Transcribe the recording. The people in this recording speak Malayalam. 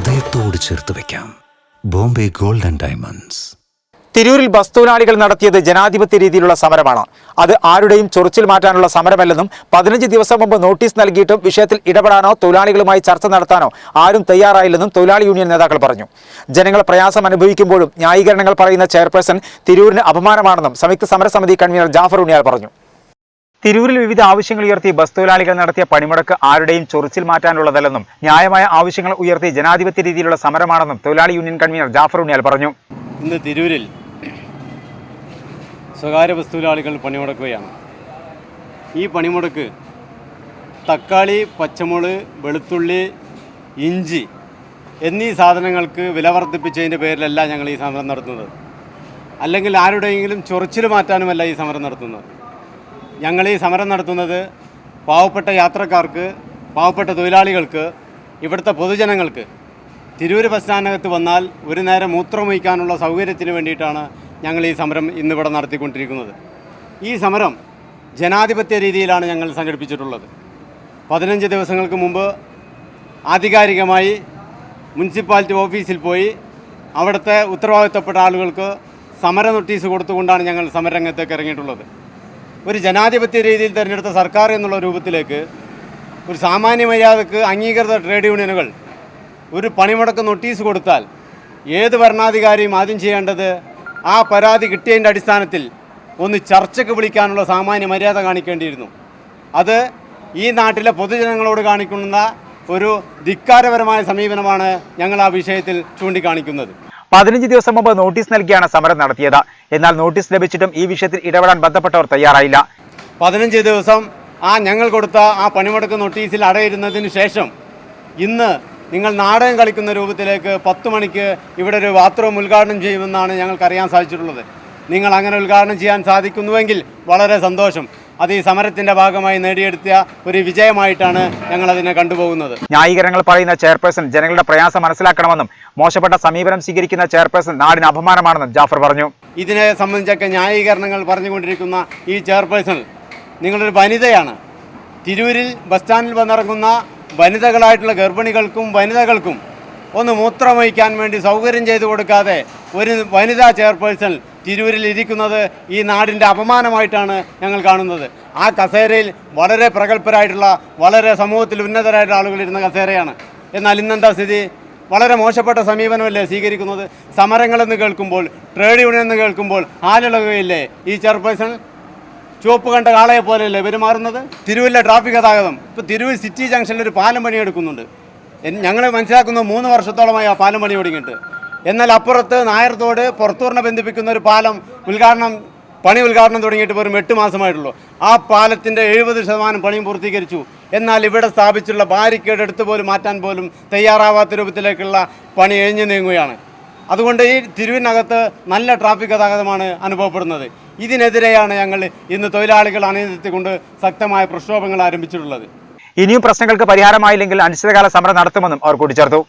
ഹൃദയത്തോട് ചേർത്ത് വെക്കാം. Bombay gold and diamonds. തിരൂരിൽ ബസ് തൊഴിലാളികൾ നടത്തിയത് ജനാധിപത്യ രീതിയിലുള്ള സമരമാണ്. അത് ആരുടെയും ചൊറിച്ചിൽ മാറ്റാനുള്ള സമരമല്ലെന്നും പതിനഞ്ച് ദിവസം മുമ്പ് നോട്ടീസ് നൽകിയിട്ടും വിഷയത്തിൽ ഇടപെടാനോ തൊഴിലാളികളുമായി ചർച്ച നടത്താനോ ആരും തയ്യാറായില്ലെന്നും തൊഴിലാളി യൂണിയൻ നേതാക്കൾ പറഞ്ഞു. ജനങ്ങൾ പ്രയാസം അനുഭവിക്കുമ്പോഴും ന്യായീകരണങ്ങൾ പറയുന്ന ചെയർപേഴ്സൺ തിരൂരിന് അപമാനമാണെന്നും സംയുക്ത സമരസമിതി കൺവീനർ ജാഫർ ഉണ്ണിയാൽ പറഞ്ഞു. തിരൂരിൽ വിവിധ ആവശ്യങ്ങൾ ഉയർത്തി ബസ് തൊഴിലാളികൾ നടത്തിയ പണിമുടക്ക് ആരുടെയും ചൊറിച്ചിൽ മാറ്റാനുള്ളതല്ലെന്നും ന്യായമായ ആവശ്യങ്ങൾ ഉയർത്തി ജനാധിപത്യ രീതിയിലുള്ള സമരമാണെന്നും തൊഴിലാളി യൂണിയൻ കൺവീനർ ജാഫർ ഉണ്ണിയാൽ പറഞ്ഞു. ഇന്ന് തിരൂരിൽ സ്വകാര്യ ബസ് തൊഴിലാളികൾ പണിമുടക്കുകയാണ് ഈ പണിമുടക്ക് തക്കാളി പച്ചമുളക് വെളുത്തുള്ളി ഇഞ്ചി എന്നീ സാധനങ്ങൾക്ക് വില വർദ്ധിപ്പിച്ചതിന്റെ പേരിലല്ല ഞങ്ങൾ ഈ സമരം നടത്തുന്നത്. അല്ലെങ്കിൽ ആരുടെയെങ്കിലും ചൊറിച്ചിൽ മാറ്റാനുമല്ല ഈ സമരം നടത്തുന്നത്. ഞങ്ങൾ ഈ സമരം നടത്തുന്നത് പാവപ്പെട്ട യാത്രക്കാർക്ക് പാവപ്പെട്ട തൊഴിലാളികൾക്ക് ഇവിടുത്തെ പൊതുജനങ്ങൾക്ക്. തിരൂര് ബസ് സ്റ്റാൻഡിനകത്ത് വന്നാൽ ഒരു നേരം മൂത്രമൊഴിക്കാനുള്ള സൗകര്യത്തിന് വേണ്ടിയിട്ടാണ് ഞങ്ങൾ ഈ സമരം ഇന്നിവിടെ നടത്തിക്കൊണ്ടിരിക്കുന്നത്. ഈ സമരം ജനാധിപത്യ രീതിയിലാണ് ഞങ്ങൾ സംഘടിപ്പിച്ചിട്ടുള്ളത്. പതിനഞ്ച് ദിവസങ്ങൾക്ക് മുമ്പ് ആധികാരികമായി മുനിസിപ്പാലിറ്റി ഓഫീസിൽ പോയി അവിടുത്തെ ഉത്തരവാദിത്തപ്പെട്ട ആളുകൾക്ക് സമര നോട്ടീസ് കൊടുത്തുകൊണ്ടാണ് ഞങ്ങൾ സമരരംഗത്തേക്ക് ഇറങ്ങിയിട്ടുള്ളത്. ഒരു ജനാധിപത്യ രീതിയിൽ തിരഞ്ഞെടുത്ത സർക്കാർ എന്നുള്ള രൂപത്തിലേക്ക് ഒരു സാമാന്യ മര്യാദയ്ക്ക് അംഗീകൃത ട്രേഡ് യൂണിയനുകൾ ഒരു പണിമുടക്ക് നോട്ടീസ് കൊടുത്താൽ ഏത് ഭരണാധികാരിയും ആദ്യം ചെയ്യേണ്ടത് ആ പരാതി കിട്ടിയതിന്റെ അടിസ്ഥാനത്തിൽ ഒന്ന് ചർച്ചയ്ക്ക് വിളിക്കാനുള്ള സാമാന്യ മര്യാദ കാണിക്കേണ്ടിയിരുന്നു. അത് ഈ നാട്ടിലെ പൊതുജനങ്ങളോട് കാണിക്കുന്ന ഒരു ധിക്കാരപരമായ സമീപനമാണ് ഞങ്ങൾ ആ വിഷയത്തിൽ ചൂണ്ടിക്കാണിക്കുന്നത്. പതിനഞ്ച് ദിവസം മുമ്പ് നോട്ടീസ് നൽകിയാണ് സമരം നടത്തിയത്. എന്നാൽ നോട്ടീസ് ലഭിച്ചിട്ടും ഈ വിഷയത്തിൽ ഇടപെടാൻ ബന്ധപ്പെട്ടവർ തയ്യാറായില്ല. പതിനഞ്ച് ദിവസം ആ ഞങ്ങൾ കൊടുത്ത ആ പണിമുടക്ക് നോട്ടീസിൽ അടയിരുന്നതിന് ശേഷം ഇന്ന് നിങ്ങൾ നാടകം കളിക്കുന്ന രൂപത്തിലേക്ക് പത്ത് മണിക്ക് ഇവിടെ ഒരു ബാത്റൂം ഉദ്ഘാടനം ചെയ്യുമെന്നാണ് ഞങ്ങൾക്ക് അറിയാൻ സാധിച്ചിട്ടുള്ളത്. നിങ്ങൾ അങ്ങനെ ഉദ്ഘാടനം ചെയ്യാൻ സാധിക്കുന്നുവെങ്കിൽ വളരെ സന്തോഷം. അത് ഈ സമരത്തിന്റെ ഭാഗമായി നേടിയെടുത്ത ഒരു വിജയമായിട്ടാണ് ഞങ്ങൾ അതിനെ കണ്ടുപോകുന്നത്. ന്യായീകരണങ്ങൾ പറയുന്ന ചെയർപേഴ്സൺ ജനങ്ങളുടെ പ്രയാസം മനസ്സിലാക്കണമെന്നും മോശപ്പെട്ട സമീപനം സ്വീകരിക്കുന്ന ചെയർപേഴ്സൺ നാടിന് അപമാനമാണെന്നും ജാഫർ പറഞ്ഞു. ഇതിനെ സംബന്ധിച്ചൊക്കെ ന്യായീകരണങ്ങൾ പറഞ്ഞുകൊണ്ടിരിക്കുന്ന ഈ ചെയർപേഴ്സൺ നിങ്ങളൊരു വനിതയാണ്. തിരൂരിൽ ബസ് സ്റ്റാൻഡിൽ വന്നിറങ്ങുന്ന വനിതകളായിട്ടുള്ള ഗർഭിണികൾക്കും വനിതകൾക്കും ഒന്ന് മൂത്രമൊഴിക്കാൻ വേണ്ടി സൗകര്യം ചെയ്തു കൊടുക്കാതെ ഒരു വനിതാ ചെയർപേഴ്സൺ തിരൂരിൽ ഇരിക്കുന്നത് ഈ നാടിന്റെ അപമാനമായിട്ടാണ് ഞങ്ങൾ കാണുന്നത്. ആ കസേരയിൽ വളരെ പ്രഗത്ഭരായിട്ടുള്ള വളരെ സമൂഹത്തിൽ ഉന്നതരായിട്ടുള്ള ആളുകൾ ഇരുന്ന കസേരയാണ്. എന്നാൽ ഇന്നെന്താ സ്ഥിതി? വളരെ മോശപ്പെട്ട സമീപനമല്ലേ സ്വീകരിക്കുന്നത്? സമരങ്ങളെന്ന് കേൾക്കുമ്പോൾ ട്രേഡ് യൂണിയൻ എന്ന് കേൾക്കുമ്പോൾ ആലിളകുകയില്ലേ ഈ ചെയർപേഴ്സൺ ചുവപ്പ് കണ്ട കാളയെ പോലെയല്ലേ പെരുമാറുന്നത്? തിരുവല്ല ട്രാഫിക് ഗതാഗതം. ഇപ്പോൾ തിരുവല്ല സിറ്റി ജംഗ്ഷനിൽ ഒരു പാലം പണിയെടുക്കുന്നുണ്ട്. ഞങ്ങൾ മനസ്സിലാക്കുന്നത് മൂന്ന് വർഷത്തോളമായി ആ പാലം പണി തുടങ്ങിയിട്ട് എന്നാൽ അപ്പുറത്ത് നായർത്തോട് പുറത്തൂറിനെ ബന്ധിപ്പിക്കുന്ന ഒരു പാലം ഉദ്ഘാടനം പണി ഉദ്ഘാടനം തുടങ്ങിയിട്ട് വെറും എട്ട് മാസമായിട്ടുള്ളൂ. ആ പാലത്തിന്റെ എഴുപത് ശതമാനം പണിയും പൂർത്തീകരിച്ചു. എന്നാൽ ഇവിടെ സ്ഥാപിച്ചുള്ള ബാരിക്കേഡ് എടുത്തു പോലും മാറ്റാൻ പോലും തയ്യാറാവാത്ത രൂപത്തിലേക്കുള്ള പണി എഴിഞ്ഞു നീങ്ങുകയാണ്. അതുകൊണ്ട് ഈ തിരുവിനകത്ത് നല്ല ട്രാഫിക് ഗതാഗതമാണ് അനുഭവപ്പെടുന്നത്. ഇതിനെതിരെയാണ് ഞങ്ങൾ ഇന്ന് തൊഴിലാളികൾ അണിനിരത്തിക്കൊണ്ട് ശക്തമായ പ്രക്ഷോഭങ്ങൾ ആരംഭിച്ചിട്ടുള്ളത്. ഇനിയും പ്രശ്നങ്ങൾക്ക് പരിഹാരമായില്ലെങ്കിൽ അനിശ്ചിതകാല സമരം നടത്തുമെന്നും അവർ കൂട്ടിച്ചേർത്തു.